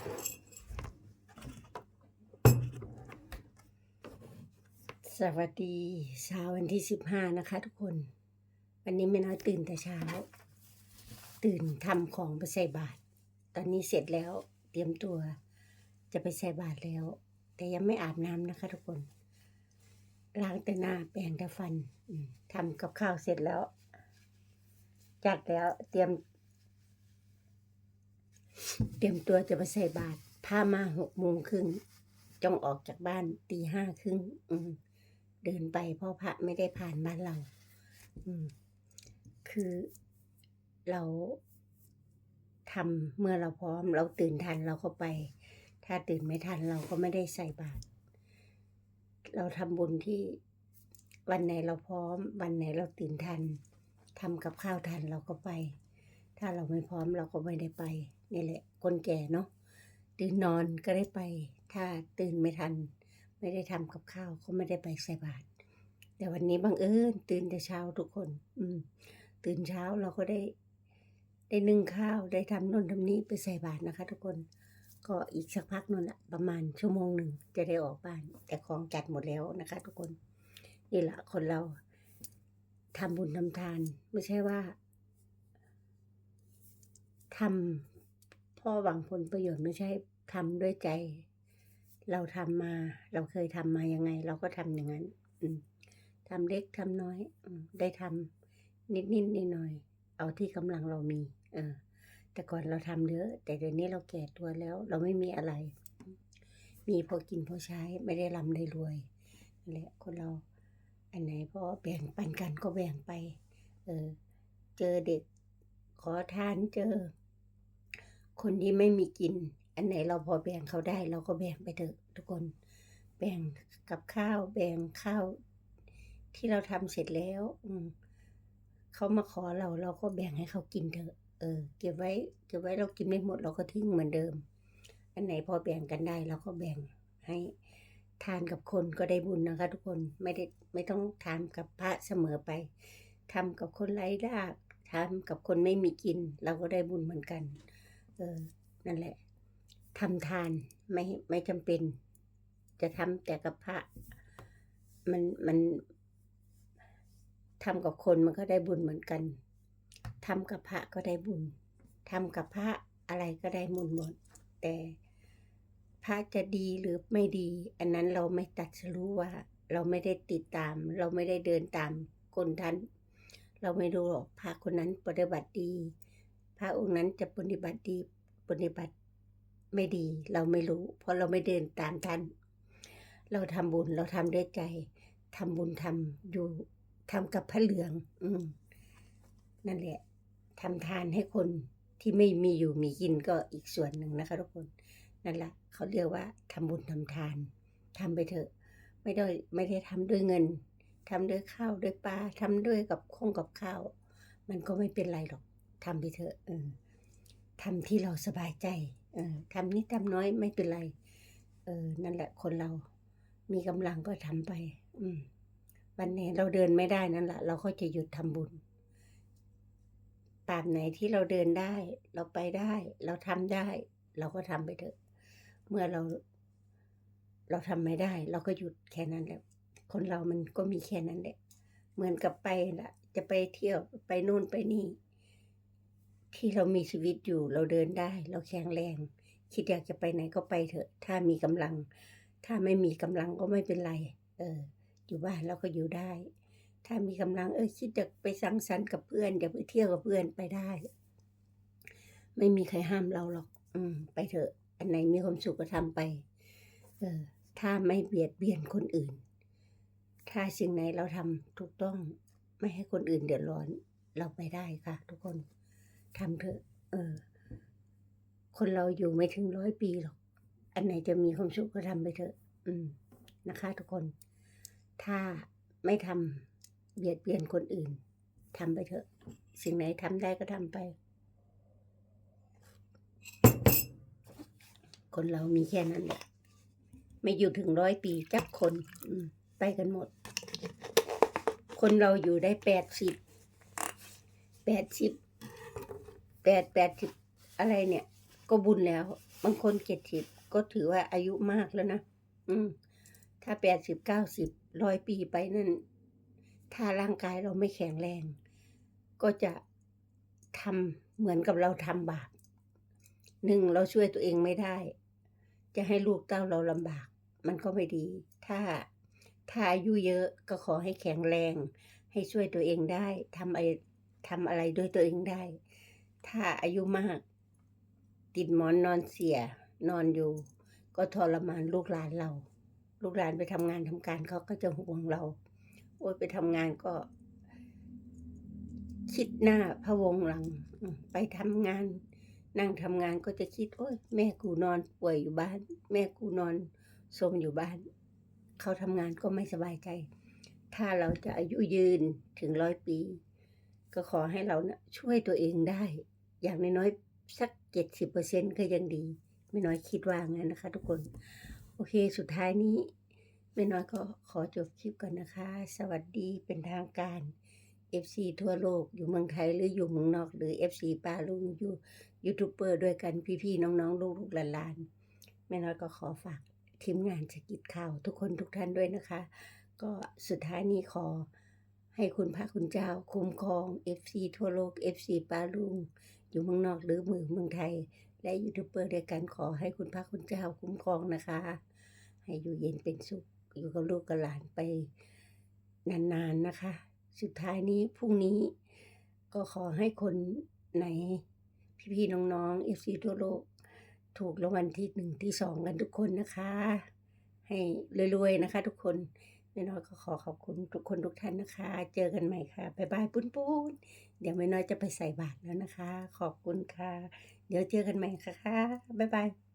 สวัสดีเช้าวันที่สิบห้านะคะทุกคน วันนี้แม่น้อยตื่นแต่เช้า ตื่นทำของไปใส่บาตรตอนนี้เสร็จแล้วเตรียมตัวจะไปใส่บาตรแล้ว แต่ยังไม่อาบน้ำนะคะ ทุกคนล้างแต่หน้าแปรงแต่ฟันอืมทำกับข้าวเสร็จแล้ว จัดแล้วเตรียม เตรียมตัวจะไปใส่บาตรพามาหกโมงครึ่งจงออกจากบ้านตีห้าครึ่งเดินไปเพราะพระไม่ได้ผ่านบ้านเราคือเราทำเมื่อเราพร้อม เราตื่นทันเราก็ไป ถ้าตื่นไม่ทันเราก็ไม่ได้ใส่บาตรเราทำบุญที่วันไหนเราพร้อม วันไหนเราตื่นทันทำกับข้าวทันเราก็ไป ถ้าเราไม่พร้อมเราก็ไม่ได้ไป นี่แหละ คนแก่เนาะตื่นนอนก็ได้ไป ถ้าตื่นไม่ทัน ไม่ได้ทำกับข้าวก็ไม่ได้ไปใส่บาตรแต่วันนี้บังเอิญตื่นแต่เช้าทุกคน อืม ตื่นเช้าเราก็ได้ ได้นึ่งข้าวได้ทำโน่นทำนี้ไปใส่บาตรนะคะ ทุกคนก็อีกสักพักนั่นแหละประมาณชั่วโมงหนึ่งจะได้ออกบ้าน แต่ของจัดหมดแล้วนะคะ ทุกคน นี่แหละคนเราทำบุญทำทาน ไม่ใช่ว่าทำ พ่อหวังผลประโยชน์ไม่ใช่ทำด้วยใจ เราทำมา เราเคยทำมายังไง เราก็ทำอย่างนั้นอืมทำเล็กทำน้อยอืได้ทำนิดนิดนิดหน่อย เอาที่กำลังเรามี เออ แต่ก่อนเราทำเยอะ แต่เดี๋ยวนี้เราแก่ตัวแล้ว เราไม่มีอะไร มีพอกินพอใช้ไม่ได้ร่ำได้รวยนั่นแหละคนเรา อันไหนพอแบ่งปันกันก็แบ่งไป เออ เจอเด็กขอทานเจอ คนที่ไม่มีกิน อันไหนเราพอแบ่งเขาได้ เราก็แบ่งไปเถอะทุกคน แบ่งกับข้าว แบ่งข้าว ที่เราทำเสร็จแล้ว อืมเขามาขอเราเราก็แบ่งให้เขากินเถอะ เออ เก็บไว้ เก็บไว้เรากินไม่หมดเราก็ทิ้งเหมือนเดิม อันไหนพอแบ่งกันได้เราก็แบ่งให้ทานกับคนก็ได้บุญนะคะ ทุกคนไม่ได้ไม่ต้องทานกับพระเสมอไปทำกับคนไร้ลาบทำกับคนไม่มีกิน เราก็ได้บุญเหมือนกัน เออ นั่นแหละทำทานไม่ไม่จำเป็น จะทำแต่กับพระ มันมันทำกับคนมันก็ได้บุญเหมือนกันทำกับพระก็ได้บุญทำกับพระอะไรก็ได้บุญหมด แต่พระจะดีหรือไม่ดี อันนั้นเราไม่ตัดสรู้ว่า เราไม่ได้ติดตาม เราไม่ได้เดินตามคนท่าน เราไม่รู้หรอกพระคนนั้นปฏิบัติดี พระองค์นั้นจะปฏิบัติดีปฏิบัติไม่ดีเราไม่รู้ เพราะเราไม่เดินตามท่าน เราทำบุญเราทำด้วยใจทำบุญทำอยู่ทำกับพระเหลือง อืมนั่นแหละทำทานให้คนที่ไม่มีอยู่มีกินก็อีกส่วนหนึ่งนะคะทุกคนนั่นแหละเขาเรียกว่าทำบุญทำทานทำไปเถอะ ไม่ได้ไม่ได้ทำด้วยเงินทำด้วยข้าวด้วยปลาทำด้วยกับข้องกับข้าว มันก็ไม่เป็นไรหรอก ทำไปเถอะเออทำที่เราสบายใจ เออทำนิดทำน้อยไม่เป็นไร เออ นั่นแหละคนเรา มีกำลังก็ทำไป อืม วันไหนเราเดินไม่ได้นั่นแหละเราก็จะหยุดทำบุญตาบไหนที่เราเดินได้ เราไปได้ เราทำได้ เราก็ทำไปเถอะ เมื่อเราเราทำไม่ได้ เราก็หยุดแค่นั้นแหละคนเรามันก็มีแค่นั้นแหละ เหมือนกับไปละจะไปเที่ยวไปนู่นไปนี่ ที่เรามีชีวิตอยู่เราเดินได้ เราแข็งแรง คิดอยากจะไปไหนก็ไปเถอะ ถ้ามีกำลัง ถ้าไม่มีกำลังก็ไม่เป็นไร เออ อยู่บ้านเราก็อยู่ได้ ถ้ามีกำลัง เออคิดจะไปสังสรรค์กับเพื่อนอยากไปเที่ยวกับเพื่อนไปได้ ไม่มีใครห้ามเราหรอก อืม ไปเถอะ อันไหนมีความสุขก็ทำไป เออ ถ้าไม่เบียดเบียนคนอื่น ถ้าสิ่งไหนเราทำถูกต้อง ไม่ให้คนอื่นเดือดร้อน เราไปได้ค่ะ ทุกคน ทำเถอะ เออ คนเราอยู่ไม่ถึงร้อยปีหรอก อันไหนจะมีความสุขก็ทำไปเถอะ อืม นะคะ ทุกคน ถ้าไม่ทำเบียดเบียนคนอื่นทำไปเถอะ สิ่งไหนทำได้ก็ทำไป คนเรามีแค่นั้นแหละไม่อยู่ถึงร้อยปีจักคนไปกันหมด คนเราอยู่ได้แปดสิบแปดสิบ แปดแปดสิบอะไรเนี่ย ก็บุญแล้ว บางคนเจ็ดสิบก็ถือว่าอายุมากแล้วนะอืม ถ้าแปดสิบเก้าสิบร้อยปีไปนั่น ถ้าร่างกายเราไม่แข็งแรง ก็จะทำเหมือนกับเราทำบาปหนึ่งเราช่วยตัวเองไม่ได้ จะให้ลูกเต้าเราลำบาก มันก็ไม่ดี ถ้าถ้าอายุเยอะก็ขอให้แข็งแรง ให้ช่วยตัวเองได้ทำอะไร ทำอะไรด้วยตัวเองได้ ถ้าอายุมาก ติดหมอนนอนเสีย นอนอยู่ ก็ทรมานลูกหลานเรา ลูกหลานไปทำงานทำการเขาก็จะห่วงเรา โอ้ยไปทำงานก็ คิดหน้าพะวงหลัง ไปทำงาน นั่งทำงานก็จะคิด โอ้ยแม่กูนอนป่วยอยู่บ้าน แม่กูนอนสมอยู่บ้าน เขาทำงานก็ไม่สบายใจ ถ้าเราจะอายุยืนถึงร้อยปี ก็ขอให้เรานะช่วยตัวเองได้ อย่างน้อยๆสักเจ็ดสิบเปอร์เซ็นก็ยังดี ไม่น้อยคิดว่างั้นนะคะ ทุกคน โอเคสุดท้ายนี้ ไม่น้อยก็ขอจบคลิปก่อนนะคะ สวัสดีเป็นทางการ FC ทั่วโลกอยู่เมืองไทยหรืออยู่เมืองนอก หรือ FC ป้าลุงอยู่ยูทูบเบอร์ด้วยกันพี่ๆน้องๆลูกๆหลานๆแม่น้อยก็ขอฝากทีมงานสกิดข่าว ทุกคนทุกท่านด้วยนะคะ ก็สุดท้ายนี้ขอ ให้คุณพระคุณเจ้าคุ้มครอง FC ทั่วโลก FC ป้าลุง อยู่เมืองนอกหรือเมืองเมืองไทย และยูทูบเบอร์ด้วยกันขอให้คุณพระคุณเจ้าคุ้มครองนะคะ ให้อยู่เย็นเป็นสุข อยู่กับลูกกับหลานไปนานๆนะคะ สุดท้ายนี้พรุ่งนี้ก็ขอให้คนไหนพี่ๆน้องๆเอฟซีทั่วโลก ถูกรางวัลที่หนึ่งที่สองกันทุกคนนะคะ ให้รวยๆนะคะทุกคน แม่น้อยก็ขอขอบคุณทุกคนทุกท่านนะคะ เจอกันใหม่ค่ะบ๊ายบายปุ้นปุ้นๆเดี๋ยวแม่น้อยจะไปใส่บาตรแล้วนะคะ ขอบคุณค่ะ เดี๋ยวเจอกันใหม่ค่ะบ๊ายบาย